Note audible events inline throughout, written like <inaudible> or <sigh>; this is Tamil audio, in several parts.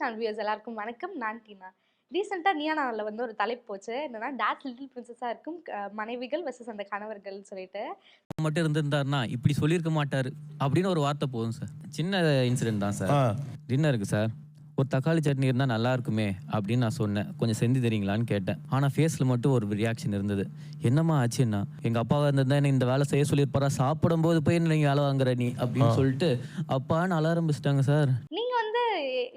சேனல் வியூஸ் எல்லாருக்கும் வணக்கம். நான் டீனா. ரீசெண்டாக நீயா நாளில் வந்து ஒரு தலைப்பு போச்சு. என்னன்னா டேட் லிட்டில் பிரின்சஸாக இருக்கும் மனைவிகள் வர்சஸ் அந்த கணவர்கள் சொல்லிட்டு. மட்டும் இருந்திருந்தாருன்னா இப்படி சொல்லியிருக்க மாட்டாரு அப்படின்னு ஒரு வார்த்தை போதும் சார் சின்ன இன்சிடென்ட் தான் சார் டின்னருக்கு சார் ஒரு தக்காளி சட்னி இருந்தால் நல்லா இருக்குமே அப்படின்னு நான் சொன்னேன். கொஞ்சம் செஞ்சு தரீங்களான்னு கேட்டேன். ஆனால் ஃபேஸில் மட்டும் ஒரு ரியாக்ஷன் இருந்தது. என்னம்மா ஆச்சுன்னா எங்கள் அப்பாவை இருந்திருந்தா என்ன இந்த வேலை செய்ய சொல்லியிருப்பாரா? சாப்பிடும்போது போய் என்ன நீங்கள் வேலை வாங்குற நீ? அப்படின்னு சொல்லிட்டு அப்பான்னு அழ ஆரம்பிச்சிட்டாங்க சார்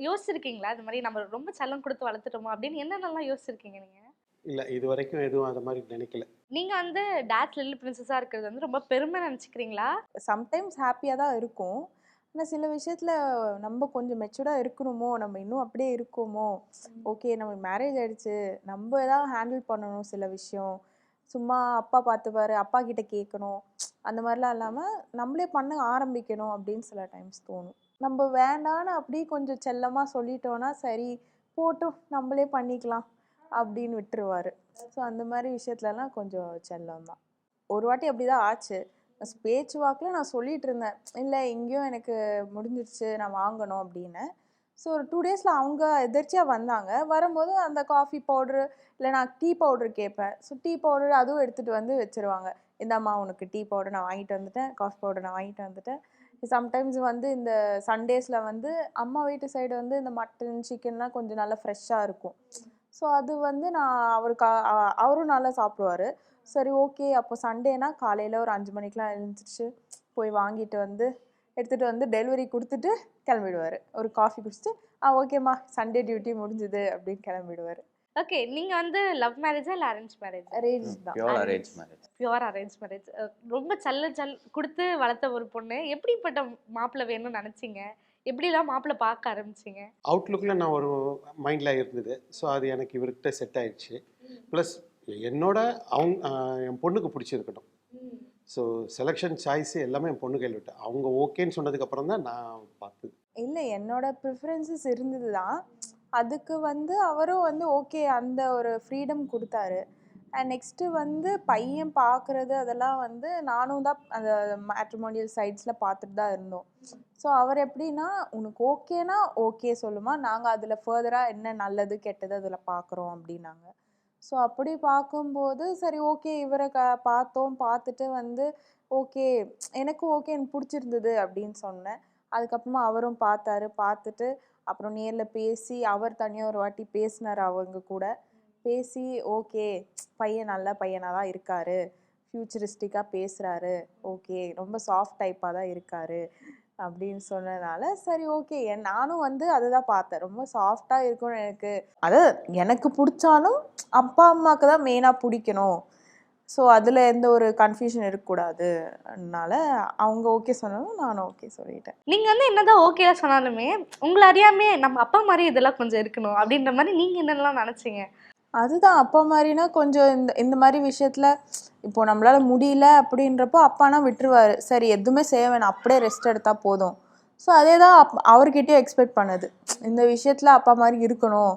யோசிச்சிருக்கீங்களா? இந்த மாதிரி நம்ம ரொம்ப செல்லம் கொடுத்து வளர்த்துட்டோமோ? அப்படின்னு என்னென்னலாம் யோசிச்சிருக்கீங்க நீங்கள் இல்லை இது வரைக்கும் எதுவும் அது மாதிரி நினைக்கல. நீங்கள் வந்து டேட் லிட்டில் பிரின்சஸாக இருக்கிறது வந்து ரொம்ப பெருமை நினச்சிக்கிறீங்களா? சம்டைம்ஸ் ஹாப்பியாக தான் இருக்கும். ஆனால் சில விஷயத்தில் நம்ம கொஞ்சம் மெச்சூர்டாக இருக்கணுமோ? நம்ம இன்னும் அப்படியே இருக்கோமோ? ஓகே நம்ம மேரேஜ் ஆயிடுச்சு. நம்ம தான் ஹேண்டில் பண்ணணும் சில விஷயம். சும்மா அப்பா பார்த்துப்பாரு அப்பா கிட்ட கேட்கணும். அந்த மாதிரிலாம் இல்லாமல் நம்மளே பண்ண ஆரம்பிக்கணும் அப்படின்னு சில டைம்ஸ் தோணும். நம்ம வேண்டான்னு அப்படியே கொஞ்சம் செல்லமாக சொல்லிட்டோன்னா சரி போட்டும் நம்மளே பண்ணிக்கலாம் அப்படின்னு விட்டுருவாரு. ஸோ அந்த மாதிரி விஷயத்துலலாம் கொஞ்சம் செல்லம் தான். ஒரு வாட்டி அப்படி தான் ஆச்சு. பேச்சு வாக்கில் நான் சொல்லிட்டு இருந்தேன். இல்லை இங்கேயும் எனக்கு முடிஞ்சிருச்சு நான் வாங்கணும் அப்படின்னு. ஸோ ஒரு டூ டேஸில் அவங்க எதிர்ச்சியாக வந்தாங்க. வரும்போது அந்த காஃபி பவுட்ரு இல்லை நான் டீ பவுட்ரு கேட்பேன். ஸோ டீ பவுடர் அதுவும் எடுத்துகிட்டு வந்து வச்சுருவாங்க. இந்தாம்மா உனக்கு டீ பவுடர் நான் வாங்கிட்டு வந்துட்டேன். காஃபி பவுடர் நான் வாங்கிட்டு வந்துட்டேன். சம்டைம்ஸ் வந்து இந்த சண்டேஸில் வந்து அம்மா வீட்டு சைடு வந்து இந்த மட்டன் சிக்கன்லாம் கொஞ்சம் நல்லா ஃப்ரெஷ்ஷாக இருக்கும். ஸோ அது வந்து நான் அவருக்கு அவரும் நல்லா சாப்பிடுவாரு. சரி ஓகே அப்போ சண்டேனா காலையில் ஒரு அஞ்சு மணிக்கெலாம் எழுந்திரிச்சு போய் வாங்கிட்டு வந்து எடுத்துகிட்டு வந்து டெலிவரி கொடுத்துட்டு கிளம்பிடுவார். ஒரு காஃபி குடிச்சிட்டு ஆ ஓகேம்மா சண்டே டியூட்டி முடிஞ்சுது. அப்படின்னு கிளம்பிடுவார். ஓகே நீங்கள் வந்து லவ் மேரேஜா இல்லை அரேஞ்ச் மேரேஜ் அரேஞ்ச் தான். Pure arrange marriage pure arrange marriage ரொம்ப செல்ல செல் கொடுத்து வளர்த்த ஒரு பொண்ணு. எப்படிப்பட்ட மாப்பிள்ளை வேணும்னு நினச்சிங்க? எப்படிலாம் மாப்பிள்ளை பார்க்க ஆரம்பிச்சிங்க? அவுட்லுக்கில் நான் ஒரு மைண்டில் இருந்தது. ஸோ அது எனக்கு இவர்கிட்ட செட் ஆயிடுச்சு. ப்ளஸ் என்னோட அவங்க என் பொண்ணுக்கு பிடிச்சிருக்கட்டும். ஸோ செலெக்ஷன் சாய்ஸ் எல்லாமே என் பொண்ணு கையில் விட்டேன். அவங்க ஓகேன்னு சொன்னதுக்கப்புறம் தான் நான் பார்த்தது. இல்லை என்னோட ப்ரிஃபரன்சஸ் இருந்தது தான் அதுக்கு வந்து அவரும் வந்து ஓகே அந்த ஒரு ஃப்ரீடம் கொடுத்தாரு. அண்ட் நெக்ஸ்ட்டு வந்து பையன் பார்க்குறது அதெல்லாம் வந்து நானும் தான் அந்த மேட்ரிமோனியல் சைட்ஸில் பார்த்துட்டு தான் இருந்தோம். ஸோ அவர் எப்படின்னா உனக்கு ஓகேனா ஓகே சொல்லுமா நாங்கள் அதில் ஃபர்தராக என்ன நல்லது கெட்டது அதில் பார்க்குறோம் அப்படின்னாங்க. ஸோ அப்படி பார்க்கும்போது சரி ஓகே இவரை க பார்த்தோம் பார்த்துட்டு வந்து ஓகே எனக்கும் ஓகே எனக்கு பிடிச்சிருந்தது அப்படின்னு சொன்னேன். அதுக்கப்புறமா அவரும் பார்த்தாரு. பார்த்துட்டு அப்புறம் நேரில் பேசி அவர் தனியாக ஒரு வாட்டி பேசினார் அவங்க கூட. பேசி ஓகே பையன் நல்ல பையனாக தான் இருக்காரு. ஃப்யூச்சரிஸ்டிக்காக பேசுகிறாரு ஓகே ரொம்ப சாஃப்ட் டைப்பாக தான் இருக்காரு. அப்படின்னு சொன்னதுனால சரி ஓகே. என் நானும் வந்து அதை தான் பார்த்தேன். ரொம்ப சாஃப்டாக இருக்கும்னு எனக்கு. அதாவது எனக்கு பிடிச்சாலும் அப்பா அம்மாவுக்கு தான் மெயினாக பிடிக்கணும். ஸோ அதில் எந்த ஒரு கன்ஃபியூஷன் இருக்கக்கூடாது அதனால அவங்க ஓகே சொன்னாலும் நானும் ஓகே சொல்லிட்டேன். நீங்கள் வந்து என்னதான் ஓகேலாம் சொன்னாலுமே உங்களை அறியாமே நம்ம அப்பா மாதிரி இதெல்லாம் கொஞ்சம் இருக்கணும் அப்படின்ற மாதிரி நீங்கள் என்னென்னலாம் நினச்சிங்க? அதுதான் அப்பா மாதிரினா கொஞ்சம் இந்த இந்த மாதிரி விஷயத்தில் இப்போ நம்மளால முடியல அப்படின்றப்போ அப்பானா விட்டுருவாரு. சரி எதுவுமே செய்ய வேணாம் அப்படியே ரெஸ்ட் எடுத்தால் போதும். ஸோ அதே தான் அப் அவர்கிட்டயும் எக்ஸ்பெக்ட் பண்ணுது. இந்த விஷயத்தில் அப்பா மாதிரி இருக்கணும்.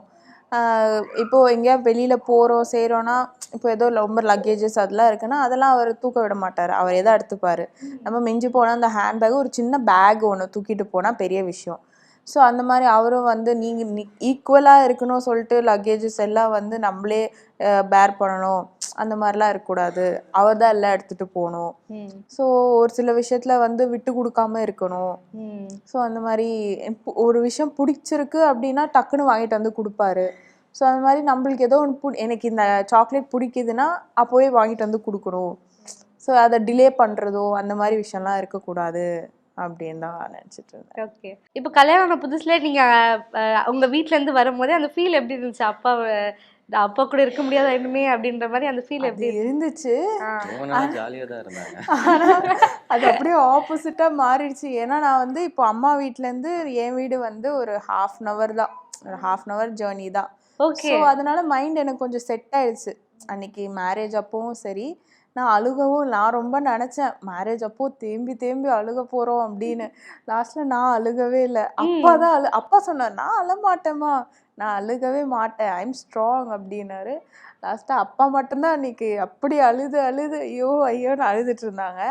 இப்போது எங்கேயாவது எங்கேயா வெளியில் போகிறோம் செய்கிறோன்னா இப்போ ஏதோ ரொம்ப லக்கேஜஸ் அதெல்லாம் இருக்குன்னா அதெல்லாம் அவர் தூக்க விட மாட்டார். அவர் எதை எடுத்துப்பார். நம்ம மிஞ்சி போனால் அந்த ஹேண்ட்பேக் ஒரு சின்ன பேக் ஒன்று தூக்கிட்டு போனால் பெரிய விஷயம். ஸோ அந்த மாதிரி அவரும் வந்து நீங்கள் ஈக்குவலாக இருக்கணும் சொல்லிட்டு லக்கேஜஸ் எல்லாம் வந்து நம்மளே பேர் பண்ணணும். அந்த மாதிரிலாம் இருக்கக்கூடாது. அவர் தான் எல்லாம் எடுத்துகிட்டு போகணும். ஸோ ஒரு சில விஷயத்தில் வந்து விட்டு கொடுக்காம இருக்கணும். ஸோ அந்த மாதிரி ஒரு விஷயம் பிடிச்சிருக்கு அப்படின்னா டக்குன்னு வாங்கிட்டு வந்து கொடுப்பாரு. ஸோ அந்த மாதிரி நம்மளுக்கு ஏதோ ஒன்று எனக்கு இந்த சாக்லேட் பிடிக்குதுன்னா அப்போவே வாங்கிட்டு வந்து கொடுக்கணும். ஸோ அதை டிலே பண்ணுறதோ அந்த மாதிரி விஷயம்லாம் இருக்கக்கூடாது அப்படின்னு தான் நினச்சிட்டு இருந்தேன். ஓகே இப்போ கல்யாணம் புதுசுல நீங்க அஹ், உங்க வீட்ல இருந்து வரும்போதே அந்த ஃபீல் எப்படி இருந்துச்சு? அப்பா அப்பா கூட இருக்க முடியாத இனிமே அப்படின்ற மாதிரி அந்த ஃபீல் எப்படி இருந்துச்சு? அது அப்படியே ஆப்போசிட்டாக மாறிடுச்சு. ஏன்னா நான் வந்து இப்போ அம்மா வீட்டிலேருந்து என் வீடு வந்து ஒரு ஹாஃப் அன் ஹவர் தான். ஒரு ஹாஃப் அன் ஹவர் ஜேர்னி தான். ஓகே அதனால மைண்ட் எனக்கு கொஞ்சம் செட் ஆயிடுச்சு. அன்னைக்கு மேரேஜ் அப்பவும் சரி. நான் அழுகவும் நான் ரொம்ப நினச்சேன் மேரேஜ் அப்போ தேம்பி தேம்பி அழுக போகிறோம் அப்படின்னு. லாஸ்ட்டில் நான் அழுகவே இல்லை. அப்பா தான் அழு அப்பா சொன்னார் நான் அழ மாட்டேம்மா நான் அழுகவே மாட்டேன் ஐம் ஸ்ட்ராங் அப்படின்னாரு. லாஸ்ட்டாக அப்பா மட்டும்தான் அன்னைக்கு அப்படி அழுது அழுது ஐயோ ஐயோன்னு அழுதுட்டு இருந்தாங்க.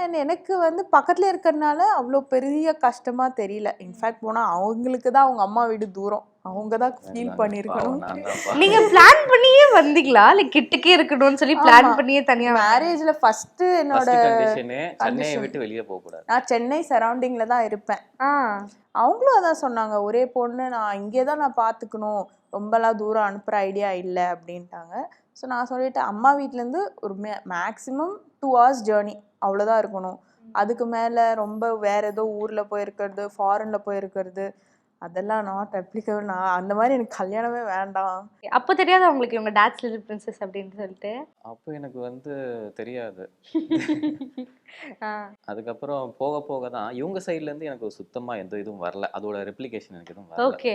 அண்ட் எனக்கு வந்து பக்கத்தில் இருக்கிறதுனால அவ்வளோ பெரிய கஷ்டமாக தெரியல. இன்ஃபேக்ட் போனால் அவங்களுக்கு தான் அவங்க அம்மா வீடு தூரம். அவங்க தான் ஃபீல் தான்ப்பா. நீங்க பிளான் பண்ணியே வந்தீங்களா? லைக் கிட்டக்கே இருக்கணும்னு சொல்லி பிளான். பண்ணியே தனியா மேரேஜில் ஃபஸ்ட்டு என்னோட சென்னையை condition. விட்டு வெளியே போக கூடாது. நான் சென்னை சரௌண்டிங்கில் தான் இருப்பேன். ஆ. அவங்களும் அதான் சொன்னாங்க ஒரே பொண்ணு நான் இங்கே தான் நான் பார்த்துக்கணும். ரொம்பலாம் தூரம் அனுப்புகிற ஐடியா இல்லை அப்படின்ட்டாங்க. ஸோ நான் சொல்லிட்டேன் அம்மா வீட்டிலேருந்து ஒரு மே மேக்ஸிமம் டூ ஹவர்ஸ் ஜேர்னி அவ்வளோதான் இருக்கணும். அதுக்கு மேலே ரொம்ப வேற ஏதோ ஊரில் போயிருக்கிறது ஃபாரினில் போயிருக்கிறது. அதெல்லாம் நாட் அப்ளிகபிள் நான் அந்த மாதிரி எனக்கு கல்யாணமே வேண்டாம். அப்போ தெரியாதா உங்களுக்கு இவங்க டாட்ஸ் லிட்டில் பிரின்சஸ் அப்படின்னு சொல்லிட்டு? அப்போ எனக்கு வந்து தெரியாது. <laughs> அதுக்கப்புறம் போக போக தான் இவங்க சைடுல இருந்து எனக்கு சுத்தமா எந்த இதுவும் வரல. அதோட ரெப்ளிகேஷன் எனக்கு எதுவும் வரல. ஓகே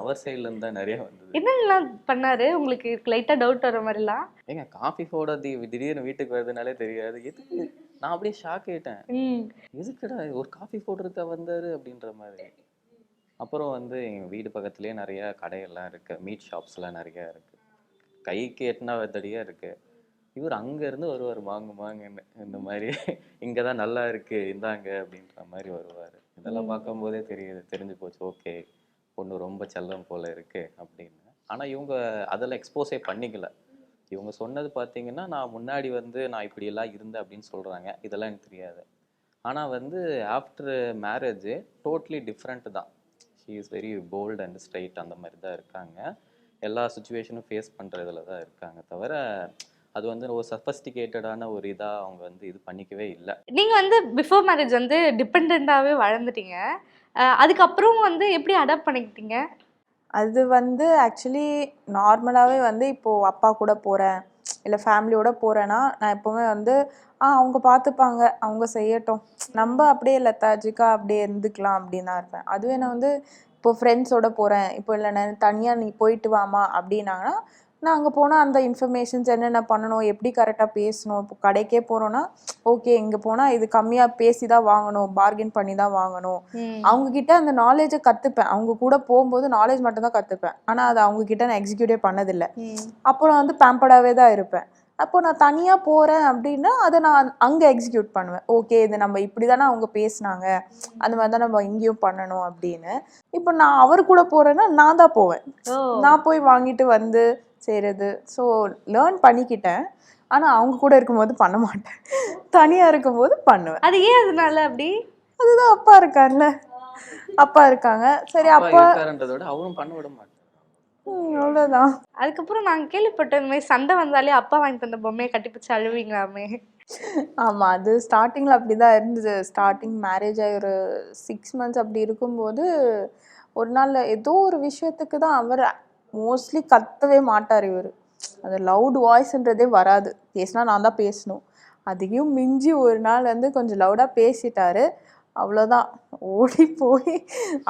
அவர் சைடுல இருந்து தான் நிறைய வந்தது. என்னென்னலாம் பண்ணாரு? உங்களுக்கு லைட்டா டவுட் வர மாதிரிலாம்? ஏங்க காஃபி போட தி திடீர்னு வீட்டுக்கு வருதுனாலே தெரியாது. எதுக்கு? நான் அப்படியே ஷாக் ஆயிட்டேன். எதுக்குடா ஒரு காஃபி போடுறதுக்கா வந்தாரு அப்படின்ற மாதிரி. அப்புறம் வந்து எங்க வீடு பக்கத்துலயே நிறைய கடையெல்லாம் இருக்கு. மீட் ஷாப்ஸ்லாம் நிறைய இருக்கு. கைக்கு எட்டினா தடியா இருக்கு. இவர் அங்க இருந்து வருவார் வாங்க வாங்கன்னு இந்த மாதிரி. இங்க தான் நல்லா இருக்கு. இந்தாங்க அப்படின்ற மாதிரி வருவார். இதெல்லாம் பார்க்கும்போதே தெரியுது தெரிஞ்சு போச்சு. ஓகே பொண்ணு ரொம்ப செல்லம் போல இருக்கு அப்படின்னு. ஆனா இவங்க அதெல்லாம் எக்ஸ்போஸே பண்ணிக்கல. இவங்க சொன்னது பார்த்தீங்கன்னா நான் முன்னாடி வந்து நான் இப்படியெல்லாம் இருந்தேன் அப்படின்னு சொல்றாங்க. இதெல்லாம் எனக்கு தெரியாது. ஆனா வந்து ஆஃப்டர் மேரேஜ் டோட்லி டிஃப்ரெண்ட் தான். She is very bold and straight அந்த மாதிரி தான் இருக்காங்க. எல்லா சுச்சுவேஷனும் ஃபேஸ் பண்ணுறதுல தான் இருக்காங்க தவிர அது வந்து ஒரு சஃபஸ்டிகேட்டடான ஒரு இதாக அவங்க வந்து இது பண்ணிக்கவே இல்லை. நீங்க வந்து பிஃபோர் மேரேஜ் வந்து டிபெண்டாவே வளர்ந்துட்டீங்க. அதுக்கப்புறம் வந்து எப்படி அடாப்ட் பண்ணிக்கிட்டீங்க? அது வந்து ஆக்சுவலி நார்மலாகவே வந்து இப்போது அப்பா கூட போகிறேன் இல்லை ஃபேமிலியோட போகிறேன்னா நான் எப்போவுமே வந்து ஆ அவங்க பார்த்துப்பாங்க அவங்க செய்யட்டும். நம்ம அப்படியே லெத்தாஜிக்காக அப்படியே இருந்துக்கலாம் அப்படின்னு தான் இருப்பேன். அதுவே நான் வந்து இப்போ ஃப்ரெண்ட்ஸோட போகிறேன் இப்போ இல்லை நான் தனியாக நீ போயிட்டு வாமா அப்படின்னாங்கன்னா நான் அங்கே போனால் அந்த இன்ஃபர்மேஷன்ஸ் என்னென்ன பண்ணணும் எப்படி கரெக்டாக பேசணும் இப்போ கடைக்கே போகிறோன்னா ஓகே இங்கே போனால் இது கம்மியாக பேசி தான் வாங்கணும் பார்கெயின் பண்ணி தான் வாங்கணும். அவங்க கிட்ட அந்த நாலேஜை கற்றுப்பேன் அவங்க கூட போகும்போது நாலேஜ் மட்டும் தான் கற்றுப்பேன் ஆனால் அதை அவங்க கிட்ட நான் எக்ஸிக்யூட்டே பண்ணதில்லை. அப்போ நான் வந்து பேம்பர்டாகவே தான் இருப்பேன். அப்போ நான் தனியாக போகிறேன் அப்படின்னா அதை நான் அங்கே எக்ஸிக்யூட் பண்ணுவேன். ஓகே இது நம்ம இப்படி தானே அவங்க பேசுனாங்க. அந்த மாதிரி தான் நம்ம இங்கேயும் பண்ணணும் அப்படின்னு. இப்போ நான் அவர் கூட போகிறேன்னா நான் தான் போவேன். நான் போய் வாங்கிட்டு வந்து செய்கிறது ஸோ லேர்ன் பண்ணிக்கிட்டேன். ஆனால் அவங்க கூட இருக்கும்போது பண்ண மாட்டேன். தனியாக இருக்கும்போது பண்ணுவேன். அது ஏன் அதனால அப்படி? அதுதான் அப்பா இருக்கார்ல. அப்பா இருக்காங்க. சரி அப்பா அவரும் பண்ண விட மாட்டார். ம், அவ்வளோதான் அதுக்கப்புறம் நாங்க கேள்விப்பட்டோம் இந்த மாதிரி சண்டை வந்தாலே அப்பா வாங்கி தந்த பொம்மையை கட்டிப்பிடிச்சு அழுவீங்களாமே? ஆமாம் அது ஸ்டார்டிங்கில் அப்படி தான் இருந்தது. ஸ்டார்டிங் மேரேஜ் ஆகி ஒரு சிக்ஸ் மந்த்ஸ் அப்படி இருக்கும்போது ஒரு நாள் ஏதோ ஒரு விஷயத்துக்கு தான் அவர் மோஸ்ட்லி கத்தவே மாட்டார் இவர். அது லவுட் வாய்ஸ்ன்றதே வராது. பேசினா நான் தான் பேசணும். அதையும் மிஞ்சி ஒரு நாள் வந்து கொஞ்சம் லவுடாக பேசிட்டாரு. அவ்வளோதான் ஓடி போய்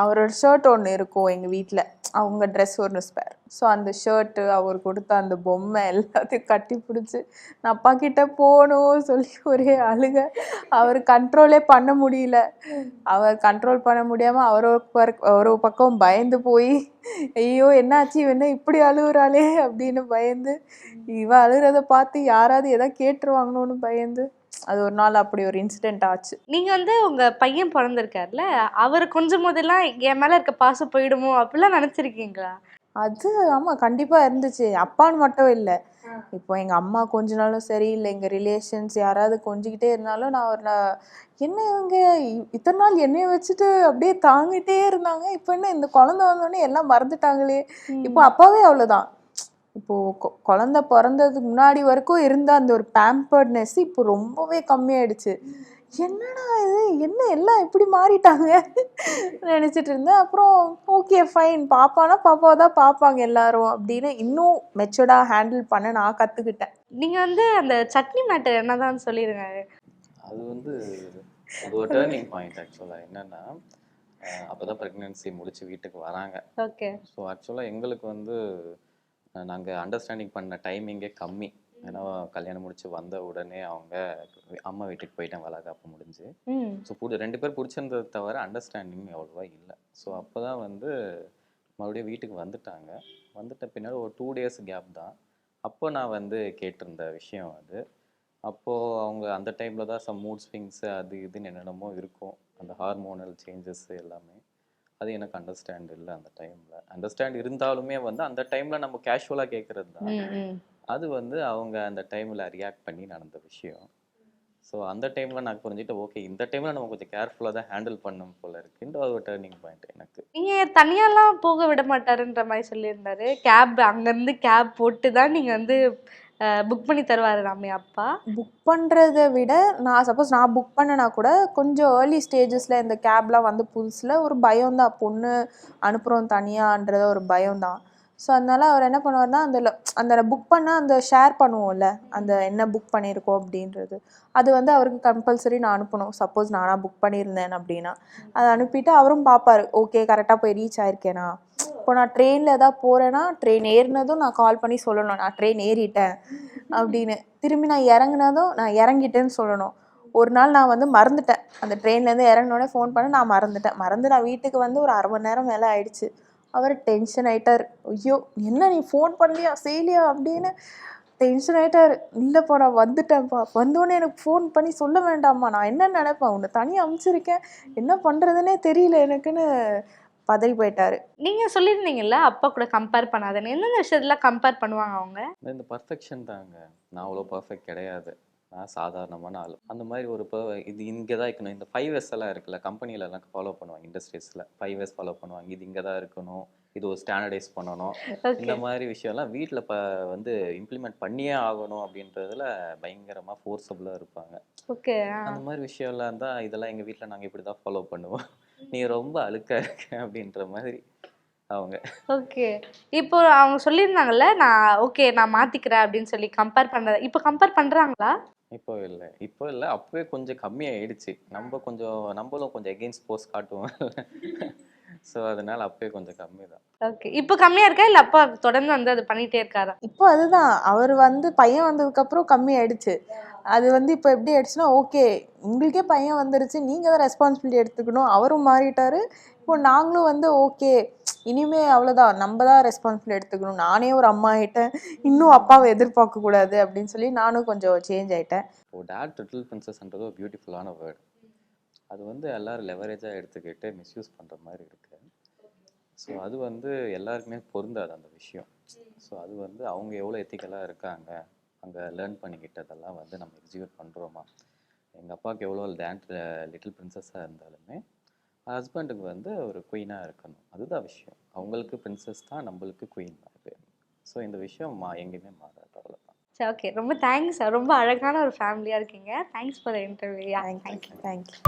அவரோட ஷர்ட் ஒன்று இருக்கும் எங்கள் வீட்டில் அவங்க ட்ரெஸ் ஒன்று ஸ்பேர் ஸோ அந்த ஷர்ட்டு அவர் கொடுத்த அந்த பொம்மை எல்லாத்தையும் கட்டி பிடிச்சி நான் அப்பா கிட்ட போகணும் சொல்லி ஒரே அழுக அவர் கண்ட்ரோலே பண்ண முடியல. அவர் கண்ட்ரோல் பண்ண முடியாமல் அவரோட ஒரு பக்கம் பயந்து போய் ஐயோ என்னாச்சு? என்ன இப்படி அழுகுறாளே? அப்படின்னு பயந்து இவ அழுகிறத பார்த்து யாராவது எதாவது கேட்டுருவாங்களோன்னு பயந்து அது ஒரு நாள் அப்படி ஒரு இன்சிடென்ட் ஆச்சு. நீங்க வந்து உங்க பையன் பிறந்திருக்காருல அவர் கொஞ்சம் போதெல்லாம் என் மேல இருக்க பாசம் போயிடுமோ அப்படிலாம் நினைச்சிருக்கீங்களா? அது ஆமாம் கண்டிப்பாக இருந்துச்சு. அப்பான்னு மட்டும் இல்லை. இப்போ எங்கள் அம்மா கொஞ்ச நாளும் சரி இல்லை எங்கள் ரிலேஷன்ஸ் யாராவது கொஞ்சிக்கிட்டே இருந்தாலும் நான் ஒரு என்ன இவங்க? இத்தனை நாள் என்னைய வச்சுட்டு அப்படியே தாங்கிட்டே இருந்தாங்க. இப்போ என்ன இந்த குழந்தை வந்தோடனே எல்லாம் மறந்துட்டாங்களே? இப்போ அப்பாவே அவ்வளோதான் இப்போ கொ- குழந்தை பிறந்ததுக்கு முன்னாடி வரைக்கும் இருந்த அந்த ஒரு பேம்பர்ட்னஸ் இப்போ ரொம்பவே கம்மியாயிடுச்சு. என்னடா இது? என்ன எல்லாம் இப்படி மாறிட்டாங்க? நினச்சிட்டு இருந்தேன். அப்புறம் ஓகே ஃபைன் பாப்பானா பாப்பாவை தான் பார்ப்பாங்க எல்லாரும் அப்படின்னு இன்னும் மெச்சூர்டாக ஹேண்டில் பண்ண நான் கற்றுக்கிட்டேன் நீங்க வந்து அந்த சட்னி மேட்டர் என்னதான் சொல்லிருங்க? அது வந்து அது ஒரு டேர்னிங் பாயிண்ட் ஆக்சுவலாக என்னன்னா அஹ் அப்பதான் ப்ரெக்னென்சி முடிச்சு வீட்டுக்கு வராங்க. ஓகே ஸோ ஆக்சுவலாக எங்களுக்கு வந்து நாங்கள் அண்டர்ஸ்டாண்டிங் பண்ண டைமிங்கே கம்மி. ஏன்னா கல்யாணம் முடிச்சு வந்த உடனே அவங்க அம்மா வீட்டுக்கு போயிட்டேன் வளகாப்பு முடிஞ்சு. ஸோ பிடி ரெண்டு பேர் பிடிச்சிருந்தது தவிர அண்டர்ஸ்டாண்டிங் அவ்வளோவா இல்லை. ஸோ அப்போ தான் வந்து மறுபடியும் வீட்டுக்கு வந்துட்டாங்க. வந்துட்ட பின்னாடி ஒரு டூ டேஸ் கேப் தான். அப்போ நான் வந்து கேட்டிருந்த விஷயம் அது. அப்போது அவங்க அந்த டைமில் தான் சம் மூட் ஸ்விங்ஸு அது இதுன்னு என்னென்னமோ இருக்கும். அந்த ஹார்மோனல் சேஞ்சஸ் எல்லாமே. அது எனக்கு அண்டர்ஸ்டாண்ட் இல்லை அந்த டைமில் அண்டர்ஸ்டாண்ட் இருந்தாலுமே வந்து அந்த டைமில் நம்ம கேஷுவலாக கேட்குறது தான். அது வந்து அவங்க அந்த டைமில் ரியாக்ட் பண்ணி நடந்த விஷயம். ஸோ அந்த டைமில் நான் புரிஞ்சுட்டு ஓகே இந்த டைமில் நம்ம கொஞ்சம் கேர்ஃபுல்லாக தான் ஹேண்டில் பண்ணும் போல இருக்குன்ற ஒரு டேர்னிங் பாயிண்ட் எனக்கு. நீங்க தனியாலாம் போக விட மாட்டாருன்ற மாதிரி சொல்லியிருந்தாரு. கேப் அங்கேருந்து கேப் போட்டு தான் நீங்க வந்து புக் பண்ணி தருவாரு ராமே அப்பா. புக் பண்ணுறதை விட நான் சப்போஸ் நான் புக் பண்ணனா கூட கொஞ்சம் ஏர்லி ஸ்டேஜஸில் இந்த கேப்லாம் வந்து புதுசில் ஒரு பயம் தான். பொண்ணு அனுப்புகிறோம் தனியான்றத ஒரு பயம் தான். ஸோ அதனால அவர் என்ன பண்ணுவார்னா அந்த அந்த புக் பண்ணால் அந்த ஷேர் பண்ணுவோம்ல அந்த என்ன புக் பண்ணியிருக்கோம் அப்படின்றது. அது வந்து அவருக்கு கம்பல்சரி நான் அனுப்பணும். சப்போஸ் நானாக புக் பண்ணியிருந்தேன் அப்படின்னா. அதை அனுப்பிட்டு அவரும் பார்ப்பாரு. ஓகே கரெக்டாக போய் ரீச் ஆயிருக்கேனா? இப்போ நான் ட்ரெயினில் ஏதாவது போகிறேன்னா ட்ரெயின் ஏறினதும் நான் கால் பண்ணி சொல்லணும். நான் ட்ரெயின் ஏறிட்டேன் அப்படின்னு. திரும்பி நான் இறங்குனதும் நான் இறங்கிட்டேன்னு சொல்லணும். ஒரு நாள் நான் வந்து மறந்துட்டேன். அந்த ட்ரெயின்லேருந்து இறங்கினோடனே ஃபோன் பண்ண நான் மறந்துட்டேன். மறந்து நான் வீட்டுக்கு வந்து ஒரு அரை மணி நேரம் மேலே ஆயிடுச்சு. அவர் டென்ஷன் ஆகிட்டார் ஐயோ என்ன நீ ஃபோன் பண்ணலையா? செய்யலையா? அப்படின்னு டென்ஷன் ஆகிட்டார் இல்லைப்பா நான் வந்துட்டேன்ப்பா வந்தோடனே எனக்கு ஃபோன் பண்ணி சொல்ல வேண்டாம்மா. நான் என்ன நினைப்பேன். உன்னை தனியாக அமுச்சிருக்கேன். என்ன பண்ணுறதுனே தெரியல எனக்குன்னு. பதறி போயிட்டாரு. நீங்க சொல்லியிருந்தீங்கல்ல அப்பா கூட கம்பேர் பண்ணாதன்னு. எந்தெந்த விஷயத்துல கம்பேர் பண்ணுவாங்க அவங்க? இந்த- பர்ஃபெக்ஷன் தாங்க. நான் அவ்வளோ பர்ஃபெக்ட் கிடையாது. நான் சாதாரணமான ஆள். அந்த மாதிரி ஒரு per- இது இங்கே தான் இருக்கணும். இந்த ஃபைவ் எஸ் எல்லாம் இருக்குல்ல கம்பெனில எல்லாம் ஃபாலோ பண்ணுவாங்க இண்டஸ்ட்ரீஸில் ஃபைவ் எஸ் ஃபாலோ பண்ணுவாங்க. இது இங்கே தான் இருக்கணும். இது ஒரு ஸ்டாண்டர்டைஸ் பண்ணணும். இந்த மாதிரி விஷயம்லாம் வீட்டில் ப வந்து இம்ப்ளிமெண்ட் பண்ணியே ஆகணும் அப்படின்றதுல பயங்கரமாக ஃபோர்ஸபுளாக இருப்பாங்க. ஓகே அந்த மாதிரி விஷயம்லாம் தான் இதெல்லாம் எங்கள் வீட்டில் நாங்கள் இப்படி தான் ஃபாலோ பண்ணுவோம். நீ ரொம்ப அழுக்கா இருக்க அப்படின்ற மாதிரி அவங்க. ஓகே இப்போ அவங்க சொல்லியிருந்தாங்கல்ல நான் ஓகே நான் மாத்திக்கிறேன் அப்படின்னு சொல்லி கம்பேர் பண்ணது இப்போ கம்பேர் பண்றாங்களா? இப்போ இல்லை. இப்போ இல்லை. அப்பவே கொஞ்சம் கம்மியாயிடுச்சு. நம்ம கொஞ்சம் நம்மளும் கொஞ்சம் எகெயின்ஸ்ட் போஸ்ட் காட்டுவோம் ஸோ அதனால அப்பவே கொஞ்சம் கம்மி தான் ஓகே இப்போ கம்மியா இருக்கா? இல்ல அப்பா தொடர்ந்து வந்து அது பண்ணிட்டே இருக்காரா? இப்போ அதுதான். அவர் வந்து பையன் வந்ததுக்கப்புறம் கம்மி ஆயிடுச்சு. அது வந்து இப்போ எப்படி ஆயிடுச்சுன்னா ஓகே உங்களுக்கே பையன் வந்துருச்சு. நீங்கள் தான் ரெஸ்பான்சிபிலிட்டி எடுத்துக்கணும். அவரும் மாறிட்டாரு. இப்போ நாங்களும் வந்து ஓகே இனிமே அவ்வளோதான் நம்ம தான் ரெஸ்பான்சிபிலிட்டி எடுத்துக்கணும். நானே ஒரு அம்மா ஆயிட்டேன். இன்னும் அப்பாவை எதிர்பார்க்க கூடாது அப்படின்னு சொல்லி நானும் கொஞ்சம் சேஞ்ச் ஆயிட்டேன். இப்போ டேட் லிட்டில் பிரின்சஸ்ன்றது ஒரு பியூட்டிஃபுல்லான வேர்டு அது வந்து எல்லாரும் லெவரேஜாக எடுத்துக்கிட்டு மிஸ்யூஸ் பண்ணுற மாதிரி இருக்கு. ஸோ அது வந்து எல்லாருக்குமே பொருந்தாது அந்த விஷயம். ஸோ அது வந்து அவங்க எவ்வளோ எத்திக்கலாக இருக்காங்க அங்கே லேர்ன் பண்ணிக்கிட்டதெல்லாம் வந்து நம்ம எக்ஸிக்யூட் பண்ணுறோமா எங்கள் அப்பாவுக்கு எவ்வளோ டேண்ட் லிட்டில் பிரின்சஸாக இருந்தாலுமே ஹஸ்பண்டுக்கு வந்து ஒரு குயினாக இருக்கணும். அதுதான் விஷயம். அவங்களுக்கு பிரின்சஸ் தான் நம்மளுக்கு குயின் மாதிரி ஸோ இந்த விஷயம் மா எங்கேயுமே மாறாது. அவ்வளோதான் சரி ஓகே ரொம்ப தேங்க்ஸ் ரொம்ப அழகான ஒரு ஃபேமிலியா இருக்கீங்க. Thanks for the interview thank you thank you